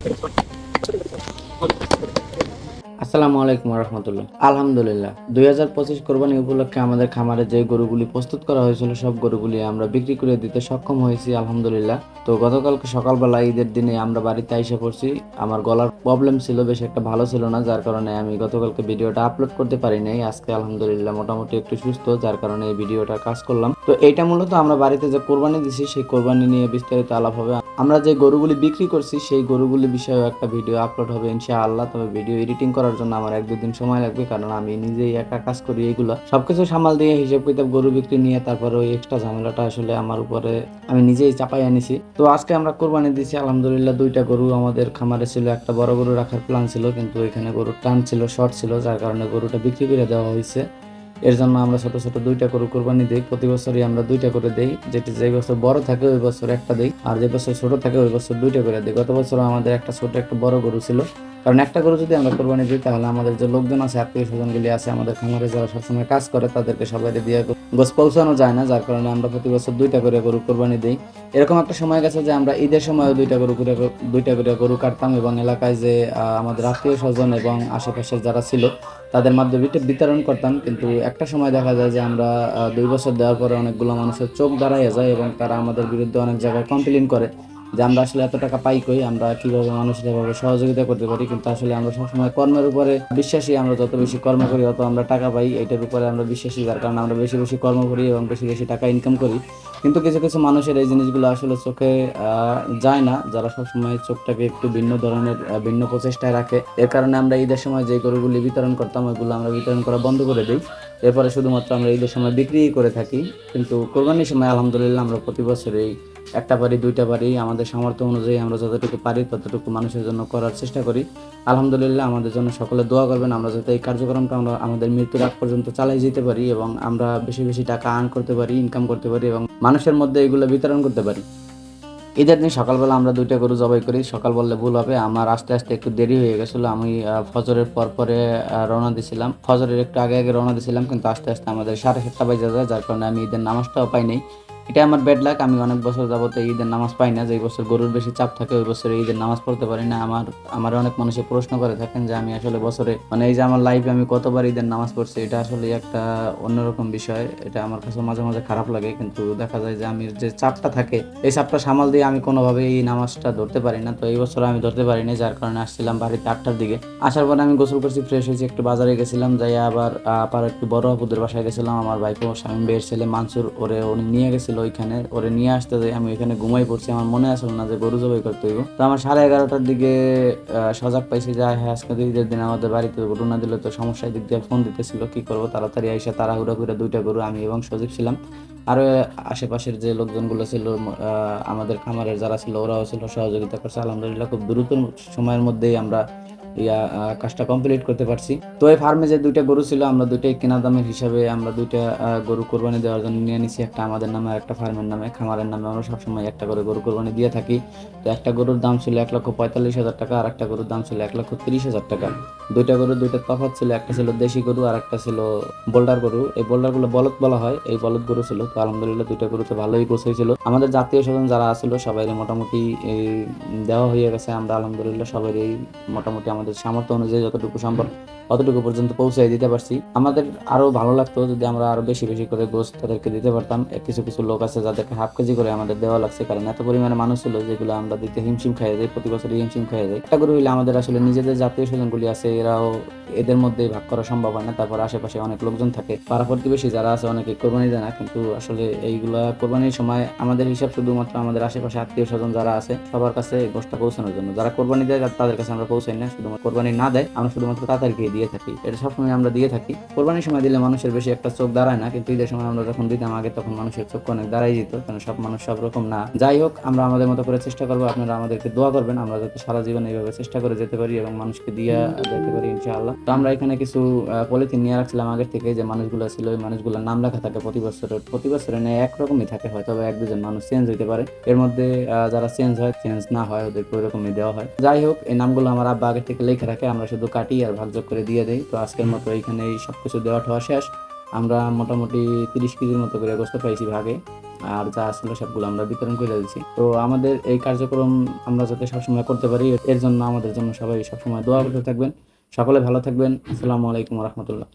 Thanks. আসসালামু আলাইকুম রহমতুল্লাহ। আলহামদুলিল্লাহ, দুই হাজার পঁচিশ কোরবানি উপলক্ষে আমাদের খামারে যে গরুগুলি প্রস্তুত করা হয়েছিল, সব গরুগুলি আমরা বিক্রি করে দিতে সক্ষম হয়েছি, আলহামদুলিল্লাহ। তো গতকালকে সকালবেলা ঈদের দিনে আমরা বাড়িতে এসে পড়ছি, আমার গলার প্রবলেম ছিল, বেশ একটা ভালো ছিল না, যার কারণে আমি গতকালকে ভিডিওটা আপলোড করতে পারি নাই, আজকে আলহামদুলিল্লাহ মোটামুটি একটু সুস্থ, যার কারণে এই ভিডিওটা কাজ করলাম। তো এইটা মূলত আমরা বাড়িতে যে কোরবানি দিছি, সেই কোরবানি নিয়ে বিস্তারিত আলাপ হবে। আমরা যে গরুগুলি বিক্রি করছি, সেই গরুগুলি বিষয়ে একটা ভিডিও আপলোড হবে, ইনশাআল্লাহ, তবে ভিডিও এডিটিং করার জন্য আমার এক দুদিন সময় লাগবে, কারণ আমি নিজেই একা কাজ করি এইগুলো সবকিছু সামাল দিয়ে হিসাব কিতাব, গরু বিক্রি নিয়ে তারপরে ওই এক্সট্রা ঝামেলাটা আসলে আমার উপরে আমি নিজেই চাপাই আনিছি। তো আজকে আমরা কোরবানি দিছি, আলহামদুলিল্লাহ দুইটা গরু আমাদের খামারে ছিল, একটা বড় গরু রাখার প্ল্যান ছিল, কিন্তু এখানে গরুর টান ছিল শর্ট ছিল, যার কারণে গরুটা বিক্রি করে দেওয়া হয়েছে। এর জন্য আমরা ছোট ছোট দুইটা গরু কোরবানি দিই, প্রতি বছরই আমরা দুইটা করে দেই। যেটি যে বছর বড় থাকে, ওই বছর একটা দেই, আর যে বছর ছোট থাকে, ওই বছর দুইটা করে দিই। গত বছর আমাদের একটা ছোট, একটা বড় গরু ছিল। কারণ একটা গরু যদি আমরা কোরবানি দিই, তাহলে আমাদের যে লোকজন আছে, আত্মীয় স্বজনগুলি আছে, আমাদের খামারে যারা সবসময় কাজ করে, তাদেরকে সবাই দিয়ে গোস পৌঁছানো যায় না, যার কারণে আমরা প্রতি বছর দুইটা করে গরু কোরবানি দিই। এরকম একটা সময় গেছে যে আমরা ঈদের সময়ও দুইটা গরু করে দুইটা করে গরু কাটতাম এবং এলাকায় যে আমাদের আত্মীয় স্বজন এবং আশেপাশের যারা ছিল, তাদের মাধ্যমে বিতরণ করতাম। কিন্তু একটা সময় দেখা যায় যে আমরা দুই বছর দেওয়ার পরে অনেকগুলো মানুষের চোখ দাঁড়াইয়া যায় এবং তারা আমাদের বিরুদ্ধে অনেক জায়গায় কমপ্লেন করে। যে আমরা আসলে এত টাকা পাই কই, আমরা কীভাবে মানুষের এভাবে সহযোগিতা করতে পারি, কিন্তু আসলে আমরা সবসময় কর্মের উপরে বিশ্বাসী, আমরা যত বেশি কর্ম করি তত আমরা টাকা পাই, এটার উপরে আমরা বিশ্বাসী, যার কারণে আমরা বেশি বেশি কর্ম করি এবং বেশি বেশি টাকা ইনকাম করি। কিন্তু কিছু কিছু মানুষের এই জিনিসগুলো আসলে চোখে যায় না, যারা সবসময় চোখটাকে একটু ভিন্ন ধরনের ভিন্ন প্রচেষ্টায় রাখে। এর কারণে আমরা ঈদের সময় যে গরুগুলি বিতরণ করতাম, ওইগুলো আমরা বিতরণ করা বন্ধ করে দিই। এরপরে শুধুমাত্র আমরা ঈদের সময় বিক্রি করে থাকি। কিন্তু কোরবানির সময় আলহামদুলিল্লাহ আমরা প্রতি বছরই একটা বাড়ি, দুইটা বাড়ি, আমাদের সামর্থ্য অনুযায়ী আমরা যতটুকু পারি ততটুকু মানুষের জন্য করার চেষ্টা করি। আলহামদুলিল্লাহ আমাদের জন্য সকলে দোয়া করবেন, আমরা যাতে এই কার্যক্রমটা আমরা, আমাদের মৃত্যুর আগ পর্যন্ত চালাই যেতে পারি এবং আমরা বেশি বেশি টাকা আর্ন করতে পারি ইনকাম করতে পারি এবং মানুষের মধ্যে এগুলো বিতরণ করতে পারি। ঈদের দিন সকালবেলা আমরা দুইটা গরু জবাই করি, সকাল বললে ভুল হবে, আমার আস্তে আস্তে একটু দেরি হয়ে গেছিল, আমি ফজরের পর পরে রওনা দিছিলাম। ফজরের একটু আগে আগে রওনা দিছিলাম, কিন্তু আস্তে আস্তে আমাদের সাড়ে সাতটা বাজে যায়, যার কারণে আমি ঈদের নামাজটাও পাই নাই। এটা আমার ব্যাড লাক আমি অনেক বছর যাবত ঈদের নামাজ পাই না যে বছর গরুর বেশি চাপ থাকে, ওই বছরে ঈদের নামাজ পড়তে পারি না। আমার আমার অনেক মানুষে প্রশ্ন করে থাকেন যে আমি আসলে বছরে মানে এই যে আমার লাইফে আমি কতবার ঈদের নামাজ পড়ছি, এটা আসলে একটা অন্যরকম বিষয়। এটা আমার কাছে মাঝে মাঝে খারাপ লাগে, কিন্তু দেখা যায় যে আমি যে চাপটা থাকে, এই চাপটা সামাল দিয়ে আমি কোনোভাবে এই নামাজটা ধরতে পারি না। তো এই বছর আমি ধরতে পারিনি, যার কারণে আসছিলাম বাড়িতে আটটার দিকে। আসার পরে আমি গোসল করছি ফ্রেশ হয়েছি, একটু বাজারে গেছিলাম যাই আবার আবার একটু বড় আপুদের বাসায় গেছিলাম, আমার ভাইপো স্বামী বের ছেলে মানসুর, ওরে উনি নিয়ে গেছিল। ওইখানে, ওরে নিয়ে আসতে যাই, আমি ওইখানে ঘুমাই পড়ছি, আমার মনে আসলো না যে গরু জবাই করতে হইব। তো আমার সাড়ে এগারোটার দিকে সজাগ পাইছি যে হ্যাঁ আজকে ঈদের দিন, আমাদের বাড়িতে গরু না দিলে তো সমস্যার দিক দিয়ে ফোন দিতেছিল, কি করব? তাড়াতাড়ি আইসা তাড়াহুড়া করে দুইটা গরু আমি এবং সজীব ছিলাম। আরও আশেপাশের যে লোকজনগুলো ছিল আমাদের খামারের যারা ছিল, ওরাও ছিল, সহযোগিতা করছে। আলহামদুলিল্লাহ, খুব দ্রুত সময়ের মধ্যেই আমরা ইয়া কাজটা কমপ্লিট করতে পারছি। তো এই ফার্মে যে দুইটা গরু ছিল, আমরা দুইটাই কেনা দামের হিসাবে আমরা দুইটা গরু কোরবানি দেওয়ার জন্য নিয়ে নিছি। একটা আমাদের নামে একটা ফার্মের নামে, খামারের নামে। আমরা সবসময় একটা করে গরু কোরবানি দিয়ে থাকি। তো একটা গরুর দাম ছিল এক লক্ষ পঁয়তাল্লিশ হাজার টাকা, আর একটা গরুর দাম ছিল এক লক্ষ তিরিশ হাজার টাকা। দুইটা গরু, দুইটা তফাৎ ছিল। একটা ছিল দেশি গরু, আর একটা ছিল বোল্ডার গরু। এই বোল্ডারগুলো বলদ বলা হয়, এই বলদ গরু ছিল। তো আলহামদুলিল্লাহ দুইটা গরুতে ভালোই গোছ হয়েছিল আমাদের জাতীয় স্বজন যারা আছিল সবাই মোটামুটি দেওয়া হয়ে গেছে। আমরা আলহামদুলিল্লাহ সবাই মোটামুটি আমাদের সামর্থ্য অনুযায়ী যতটুকু সম্ভব অতটুকু পর্যন্ত পৌঁছাই দিতে পারছি। আমাদের আরও ভালো লাগতো যদি আমরা আরও বেশি বেশি করে গোস্ত তাদেরকে দিতে পারতাম। কিছু কিছু লোক আছে যাদেরকে হাফ কেজি করে আমাদের দেওয়া লাগছে। কারণ এত পরিমাণে মানুষ ছিল যেগুলো আমরা দিতে হিমশিম খাইয়ে যাই প্রতি বছর হিমশিম খাইয়ে যাই একটা করে হইলে আমাদের আসলে নিজেদের জাতীয় স্বজনগুলি আছে, এরাও এদের মধ্যে ভাগ করা সম্ভব হয় না। তারপর আশেপাশে অনেক লোকজন থাকে। পাড়া প্রতিবেশী যারা আছে, অনেকে কোরবানি দেয় না। কিন্তু আসলে এইগুলা কোরবানির সময় আমাদের হিসাব শুধুমাত্র আমাদের আশেপাশে আত্মীয় স্বজন যারা আছে, সবার কাছে গোষ্ঠটা পৌঁছানোর জন্য। যারা কোরবানি দেয়, তাদের কাছে আমরা পৌঁছাই না। শুধুমাত্র কোরবানি না দেয়, আমরা শুধুমাত্র তাদেরকে দিয়ে থাকি, এটা সবসময় আমরা দিয়ে থাকি। কোরবানির সময় দিলে মানুষের বেশি একটা চোখ দাঁড়ায় না, কিন্তু ঈদের সময় আমরা যখন দিতাম, আগে তখন মানুষের চোখ অনেক দাঁড়াই যেত, কারণ সব মানুষ সব রকম না। যাই হোক, আমরা আমাদের মতো করে চেষ্টা করব, আপনারা আমাদেরকে দোয়া করবেন, আমরা যাতে সারা জীবন এইভাবে চেষ্টা করে যেতে পারি এবং মানুষকে দিয়ে যেতে পারি, ইনশাআল্লাহ। তো আমরা এখানে কিছু পলিথিন নিয়ে রাখছিলাম আগের থেকে যে মানুষগুলো ছিল, ওই মানুষগুলোর নাম লেখা থাকে প্রতি বছরের প্রতি বছরে নেয় একরকমই থাকে, হয়তো বা এক দুজন মানুষ চেঞ্জ হইতে পারে। এর মধ্যে যারা চেঞ্জ হয়, চেঞ্জ না হয়, ওদেরকে ওইরকমই দেওয়া হয়। যাই হোক, এই নামগুলো আমার আব্বা আগের থেকে লেখা রাখে, আমরা শুধু কাটি আর ভাগযোগ করে দিয়ে দেই। তো আজকের মতো এইখানে এই সব কিছু দেওয়া ঠোয়া শেষ। আমরা মোটামুটি তিরিশ কেজির মতো করে গোস্ত পাইছি ভাগে। আর যা আসলে সবগুলো আমরা বিতরণ করে দিচ্ছি তো আমাদের এই কার্যক্রম আমরা যাতে সবসময় করতে পারি, এর জন্য আমাদের জন্য সবাই সবসময় দোয়া করতে থাকবেন। সকলে ভালো থাকবেন। আসসালামু আলাইকুম রহমতুল্লাহ।